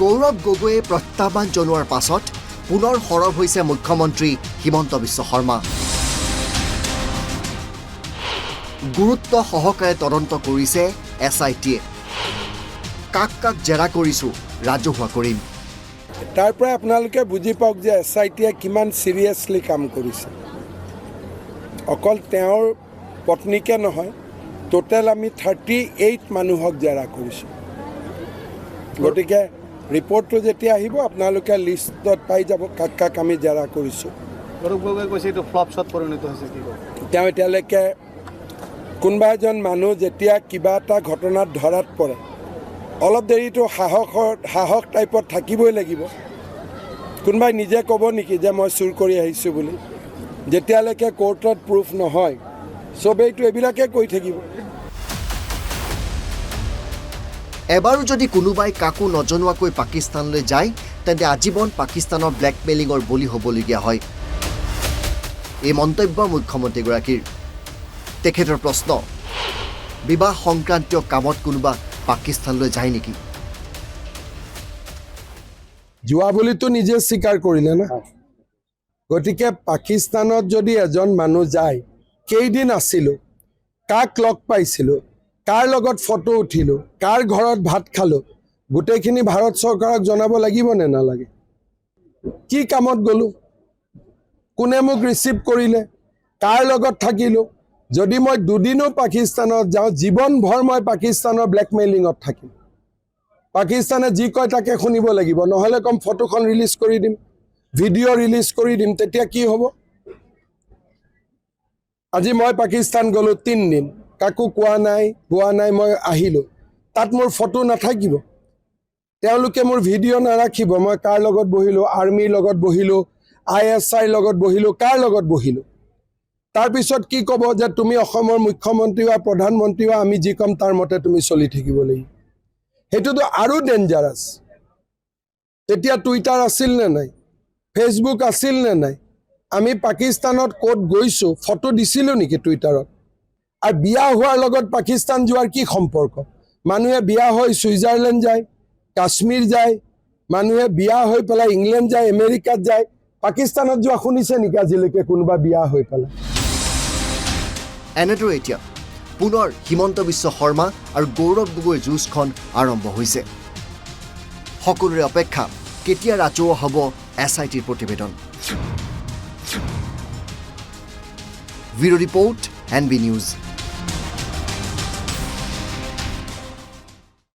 গৌৰৱ গগৈয়ে প্ৰত্যাহ্বান জনোৱাৰ পাছত পুনৰ সৰব হৈছে মুখ্যমন্ত্ৰী হিমন্ত বিশ্ব শৰ্মা। গুৰুত্ব সহকাৰে তদন্ত কৰিছে এছ আই টিয়ে। কাক কাক জেৰা কৰিছোঁ ৰাজহুৱা কৰিম। তাৰ পৰাই আপোনালোকে বুজি পাওক যে এছ আই টিয়ে কিমান চিৰিয়াছলি কাম কৰিছে। অকল তেওঁৰ পত্নীকে নহয় টোটেল আমি থাৰ্টি এইট মানুহক জেৰা কৰিছোঁ। গতিকে ৰিপৰ্টটো যেতিয়া আহিব আপোনালোকে লিষ্টত পাই যাব কাক কাক আমি জেৰা কৰিছোঁ। তেওঁ এতিয়ালৈকে কোনোবা এজন মানুহ যেতিয়া কিবা এটা ঘটনাত ধৰাত পৰে অলপ দেৰিতো সাহসৰ সাহস টাইপত থাকিবই লাগিব। কোনোবাই নিজে ক'ব নেকি যে মই চুৰ কৰি আহিছোঁ বুলি। যেতিয়ালৈকে কোৰ্টত প্ৰুফ নহয় চবেইতো এইবিলাকে কৈ থাকিব। এবাৰো যদি কোনোবাই কাকো নজনোৱাকৈ পাকিস্তানলৈ যায় তেন্তে আজীৱন পাকিস্তানৰ ব্লেকমেইলিঙৰ বলি হ'বলগীয়া হয়। এই মন্তব্য মুখ্যমন্ত্ৰীগৰাকীৰ। তেখেতৰ প্ৰশ্ন বিবাহ সংক্ৰান্তীয় কামত কোনোবা পাকিস্তানলৈ যায় নেকি? যোৱা বুলিতো নিজে স্বীকাৰ কৰিলে না? গতিকে পাকিস্তানত যদি এজন মানুহ যায় কেইদিন আছিলোঁ কাক লগ পাইছিলোঁ কাৰ লগত ফটো উঠিলোঁ, কাৰ ঘৰত ভাত খালোঁ, গোটেইখিনি ভাৰত চৰকাৰক জনাব লাগিব নে নালাগে? কি কামত গ'লোঁ? কোনে মোক ৰিচিভ কৰিলে? কাৰ লগত থাকিলোঁ? যদি মই দুদিনো পাকিস্তানত যাওঁ, জীৱনভৰ মই পাকিস্তানৰ ব্লেকমেইলিঙত থাকিম। পাকিস্তানে যি কয় তাকে শুনিব লাগিব, নহ'লে কম ফটোখন ৰিলিজ কৰি দিম ভিডিঅ' ৰিলিজ কৰি দিম, তেতিয়া কি হ'ব? আজি মই পাকিস্তান গ'লোঁ তিনিদিন। কাকো কোৱা নাই কোৱা নাই মই আহিলোঁ। তাত মোৰ ফটো নাথাকিব। তেওঁলোকে মোৰ ভিডিঅ' নাৰাখিব। মই কাৰ লগত বহিলোঁ? আৰ্মিৰ লগত বহিলোঁ? আই এছ আইৰ লগত বহিলোঁ? কাৰ লগত বহিলোঁ? তাৰপিছত কি ক'ব যে তুমি অসমৰ মুখ্যমন্ত্ৰী বা প্ৰধানমন্ত্ৰী বা আমি যি ক'ম তাৰ মতে তুমি চলি থাকিব লাগিব। সেইটোতো আৰু ডেঞ্জাৰাছ তেতিয়া টুইটাৰ আছিল নে নাই? ফেচবুক আছিল নে নাই? আমি পাকিস্তানত ক'ত গৈছোঁ? ফটো দিছিলোঁ নেকি টুইটাৰত আৰু বিয়া হোৱাৰ লগত পাকিস্তান যোৱাৰ কি সম্পৰ্ক? মানুহে বিয়া হৈ ছুইজাৰলেণ্ড যায়, কাশ্মীৰ যায়, মানুহে বিয়া হৈ পেলাই ইংলেণ্ড যায়, আমেৰিকাত যায়, পাকিস্তানত যোৱা শুনিছে নেকি আজিলৈকে কোনোবা বিয়া হৈ পেলাই? এনেদৰে এতিয়া, পুনৰ হিমন্ত বিশ্ব শৰ্মা আৰু গৌৰৱ গগৈৰ যুঁজখন আৰম্ভ হৈছে। সকলোৰে অপেক্ষা, কেতিয়া ৰাজহুৱা হ'ব এছ আই টিৰ প্ৰতিবেদন? Bureau' report, N B news.